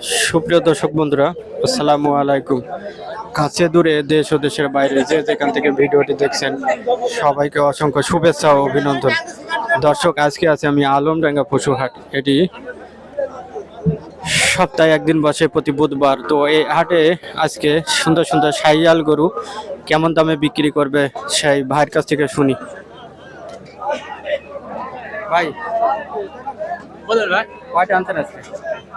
সুপ্রিয় দর্শক বন্ধুরা, আসসালামু আলাইকুম। কাছে দূরে দেশ ও দেশের বাইরে যে যেখান থেকে ভিডিওটি দেখছেন, সবাইকে অসংখ্য শুভেচ্ছা ও অভিনন্দন। দর্শক, আজকে আছে আমি আলমডাঙ্গা পশুহাট। এটি সপ্তাহে একদিন বসে, প্রতি বুধবার। তো এই হাটে আজকে সুন্দর সুন্দর সাইয়াল গরু কেমন দামে বিক্রি করবে, সেই ভাইয়ের কাছ থেকে শুনি। ভাই বলেন ভাই। কয়টা আনতেন আজকে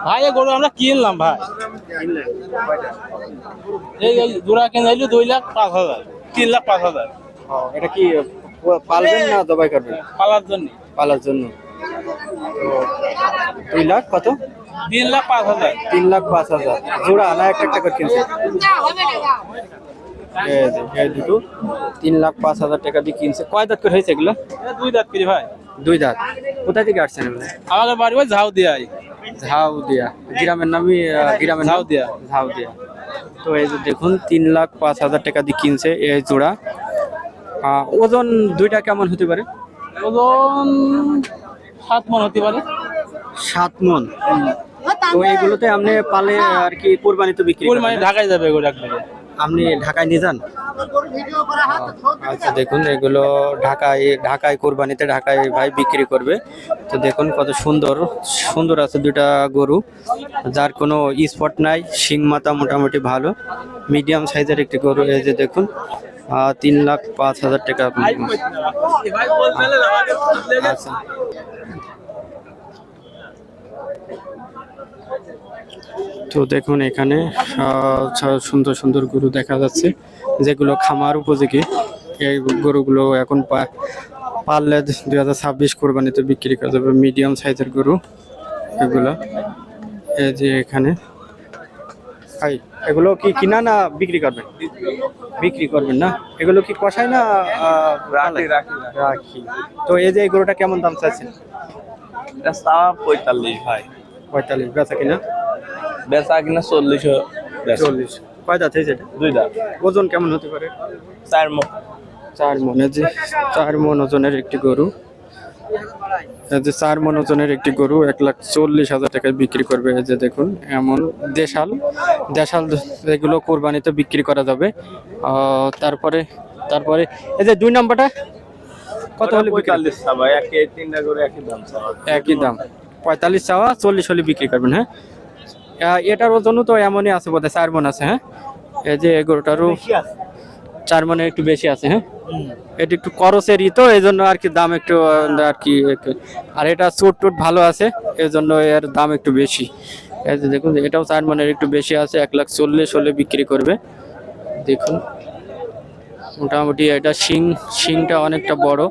ভাই এই গরু আমরা কিনলাম ভাই। এই এই জোড়া কিনে আইলো দুই লাখ পাঁচ হাজার তিন লাখ পাঁচ হাজার। এটা কি পালবেন না জবাই করবেন? পালার জন্য। পালার জন্য। দুই লাখ কত? তিন লাখ পাঁচ হাজার। তিন লাখ পাঁচ হাজার। জোড়া না একটা একটা করে কিনছে দুটো। তিন লাখ পাঁচ হাজার টাকা দিয়ে কিনছে। কয় দাঁত করে হয়েছে এগুলো? দুই দাঁত কিনি ভাই। দুই দাঁত। কোথা থেকে আসছেন আমাদের বাড়ি ভাই ঝাউ দিয়ে আই ঝাউ দিয়া গ্রামের নামই গ্রামের ঝাউ দিয়া। ঝাউ দিয়া তো এই যে দেখুন তিন লাখ পাঁচ হাজার টাকা দিয়ে কিনছে এই জোড়া। ওজন দুইটা কেমন হতে পারে? ওজন সাত মন হতে পারে। সাত মন। তো এগুলোতে আপনি পালে আর কি কোরবানি তো বিক্রি মানে ঢাকায় যাবে এগুলো একবারে আপনি ঢাকায় নিয়ে যান? আচ্ছা দেখুন, এগুলো ঢাকায় ঢাকায় কোরবানিতে ঢাকায় ভাই বিক্রি করবে। তো দেখুন কত সুন্দর সুন্দর আছে দুটা গরু। যার কোনো স্পট নাই, শিং মাথা মোটামুটি ভালো। মিডিয়াম সাইজের একটি গরু, এই যে দেখুন তিন লাখ পাঁচ হাজার টাকা। আচ্ছা তো দেখুন এখানে সুন্দর সুন্দর গরু দেখা যাচ্ছে যেগুলো খামার উপযোগী। এই গরুগুলো এখন পারলে দুই হাজার ছাব্বিশ কোরবানিতে বিক্রি করা যাবে মিডিয়াম সাইজের গরু এগুলো। এই যে এখানে। ভাই এগুলো কি কিনা না বিক্রি করবেন? বিক্রি করবেন না? এগুলো কি কষায় না রাখি, তো এই যে এই গরুটা কেমন দাম রাস্তা পঁয়তাল্লিশ ভাই। পঁয়তাল্লিশ বেচা কিনা? বেচা কিনা চল্লিশ চল্লিশ। কয় দাঁত হয়েছে এটা? দুই দাঁত। ওজন কেমন হতে পারে? চার মন। চার মনে। যে চার মন ওজনের একটি গরু। এই যে চার মন ওজনের একটি গরু এক লাখ চল্লিশ হাজার টাকায় বিক্রি করবে। এই যে দেখুন এমন দেশাল। দেশাল এগুলো কোরবানিতে বিক্রি করা যাবে। তারপরে তারপরে এই যে দুই নাম্বারটা। কত হলে পঁয়তাল্লিশ ভাই একই তিনটা করে একই দাম চাওয়া। একই দাম। পঁয়তাল্লিশ চাওয়া চল্লিশ হলে বিক্রি করবেন হ্যাঁ? এটার ওজনও তো এমনই আছে বোধ হয় চার মন আছে হ্যাঁ? এই যে গরুটারও চার মনে একটু বেশি আছে হ্যাঁ? এটা একটু করসেরই তো এই জন্য আর কি দাম একটু আর কি আর এটা চোট টোট ভালো আছে এই জন্য এর দাম একটু বেশি। এই যে দেখুন এটাও চার মনের একটু বেশি আছে এক লাখ চল্লিশ হলে বিক্রি করবে। দেখুন মোটামুটি এটা শিং শিংটা অনেকটা বড়।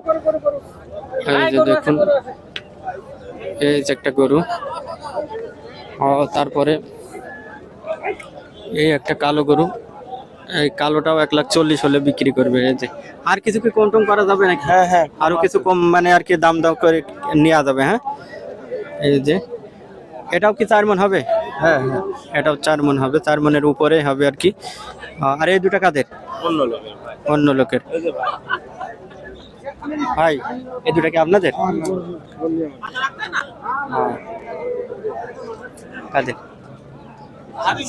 এই যে দেখুন এই যে একটা গরু। তারপরে এই একটা কালো গরু এই কালোটাও এক লাখ চল্লিশ হলে বিক্রি করবে এই যে। আর কিছু কি কম টম করা যাবে নাকি? হ্যাঁ হ্যাঁ। আরও কিছু কম মানে আর কি দাম দাম করে নেওয়া যাবে হ্যাঁ? এই যে এটাও কি চার মন হবে? হ্যাঁ এটাও চার মন হবে চার মনের উপরে হবে আর কি। আর এই দুটা কাদের? অন্য লোকের অন্য লোকের। ভাই। ভাই এই দুটা কি আপনাদের? হ্যাঁ। কাদের?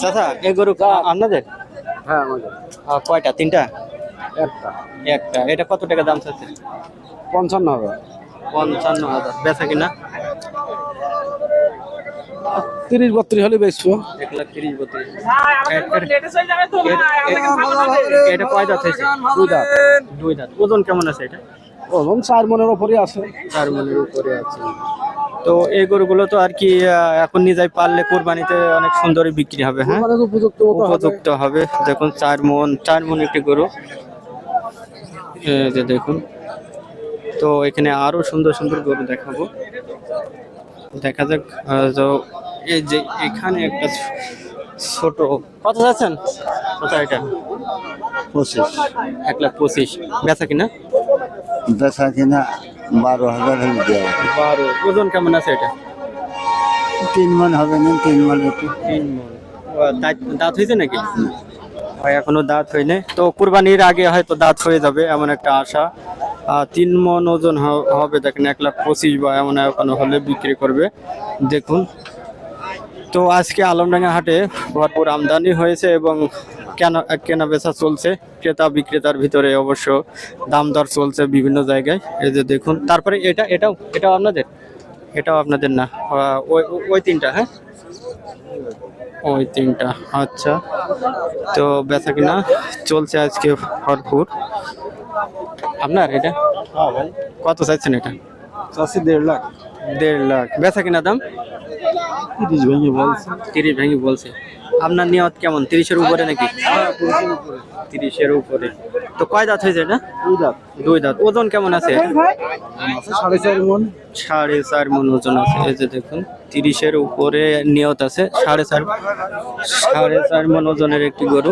চাচা এই গরু আপনাদের? হ্যাঁ আমাদের। কয়টা? তিনটা? একটা। একটা। এটা কত টাকা দাম চাচ্ছে? পঞ্চান্ন হবে। পঞ্চান্ন হাজার। বেচা কিনা? তিরিশ বত্রিশ হলে বেচবো। এক লাখ তিরিশ বত্রিশ। এটা কয় দাঁত হয়েছে? দুই দাঁত। দুই দাঁত। ওজন কেমন আছে এটা? ওজন চার মনের ওপরই আছে। চার মনের উপরে আছে। তো এই গরুগুলো তো আর কি এখন নিজেই পারলে কোরবানিতে অনেক সুন্দরই বিক্রি হবে হ্যাঁ? উপযুক্ত হবে। দেখুন চার মন চার মন একটি গরু। যে দেখুন তো এখানে আরও সুন্দর সুন্দর গরু দেখাবো। দেখা যাক তো এই যে এখানে একটা ছোট কত যাচ্ছেন? কত এটা? পঁচিশ। এক লাখ পঁচিশ। বেচা কিনা? বেচা কিনা বারো হাজার হলে দেওয়া বারো ওজন কেমন আছে এটা? তিন মন হবে না তিন মন একটু। তিন। ও, দাঁত দাঁত হয়েছে নাকি? হয় এখনও দাঁত হয়নি। তো কুরবানির আগে হয়তো দাঁত হয়ে যাবে এমন একটা আশা। তিন মন ওজন হবে দেখেন এক লাখ পঁচিশ বা এমন এখনও হলে বিক্রি করবে। দেখুন। তো আজকে আলমডাঙ্গা হাটে ভরপুর আমদানি হয়েছে এবং কেনা কেনা বেচা চলছে ক্রেতা বিক্রেতার ভিতরে অবশ্য দাম দর চলছে বিভিন্ন জায়গায়। এই যে দেখুন তারপরে এটা এটাও এটাও আপনাদের? এটাও আপনাদের না? ওই ওই- ওই তিনটা হ্যাঁ? ওই তিনটা আচ্ছা। তো বেচা কিনা চলছে আজকে ভরপুর। আপনার এটা? হ্যাঁ কত চাইছেন এটা? চাষি দেড় লাখ। দেড় লাখ। বেচা কিনা দাম? তিরিশ ভেঙে বলছে। তিরিশ ভেঙে বলছে। আপনার নিয়ত কেমন? তিরিশের উপরে নাকি? তিরিশের উপরে। তো কয় দাঁত হয়েছে এটা? দুই লাখ দুই দাঁত। ওজন কেমন আছে? আছে সাড়ে চার মন। সাড়ে চার মন ওজন আছে। এই যে দেখুন তিরিশের উপরে নিয়ত আছে। সাড়ে চার সাড়ে চার মন ওজনের একটি গরু।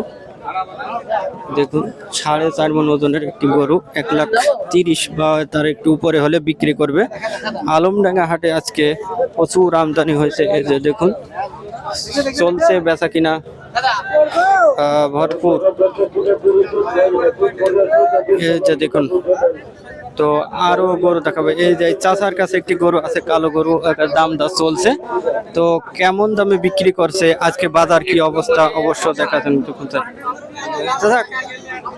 দেখুন সাড়ে চার মন ওজনের একটি গরু। এক লাখ তিরিশ বা তার একটু উপরে হলে বিক্রি করবে। আলমডাঙ্গা হাটে আজকে প্রচুর আমদানি হয়েছে। এই যে দেখুন চলছে বেচা কিনা। ভরপুর। এই যে দেখুন তো আরও গরু দেখাবে। এই যে চাষার কাছে একটি গরু আছে কালো গরু দাম দা চলছে। তো কেমন দামে বিক্রি করছে? আজকে বাজার কি অবস্থা? অবশ্য স্যার। চাচা,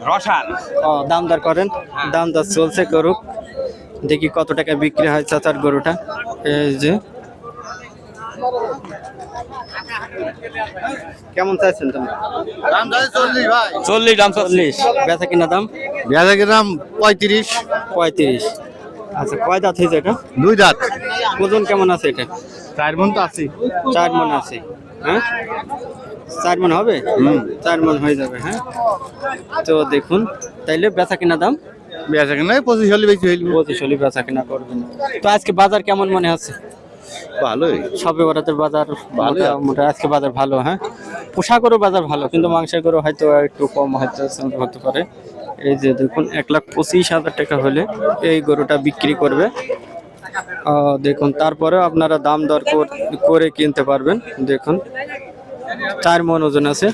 রসাল। ও, দাম দর করেন। দাম দর চলছে গরু। দেখি কত টাকা বিক্রি হয় চাচার গরুটা। এই যে কেমন চাইছেন তুমি? দাম চল্লিশ ভাই। চল্লিশ দাম চল্লিশ। বেচা কিনা দাম? পঁয়ত্রিশ। পঁয়ত্রিশ। আচ্ছা কয় দাঁত হয়েছে এটা? দুই দাঁত। ওজন কেমন আছে এটা? চার মন তো আছে চার মন আছে। হ্যাঁ? চার মন হবে? চার মন হয়ে যাবে হ্যাঁ? তো দেখুন তাইলে বেচা কিনা দাম? বেচা কেনা পঁচিশ হলে বেশি হইল। পঁচিশ হলে বেচা কিনা করবেন। তো আজকে বাজার কেমন মনে হচ্ছে? ভালোই। সবে বরাতের বাজার ভালো মোটামুটি আজকে বাজার ভালো হ্যাঁ? পোশাকেরও বাজার ভালো কিন্তু মাংসের গরু হয়তো একটু কম হয়তো হতে পারে। এই যে দেখুন এক লাখ পঁচিশ হাজার টাকা হলে এই গরুটা বিক্রি করবে। আহ, দেখুন তারপরে আপনারা দাম দর করে কিনতে পারবেন। দেখুন চার মন ওজন আছে।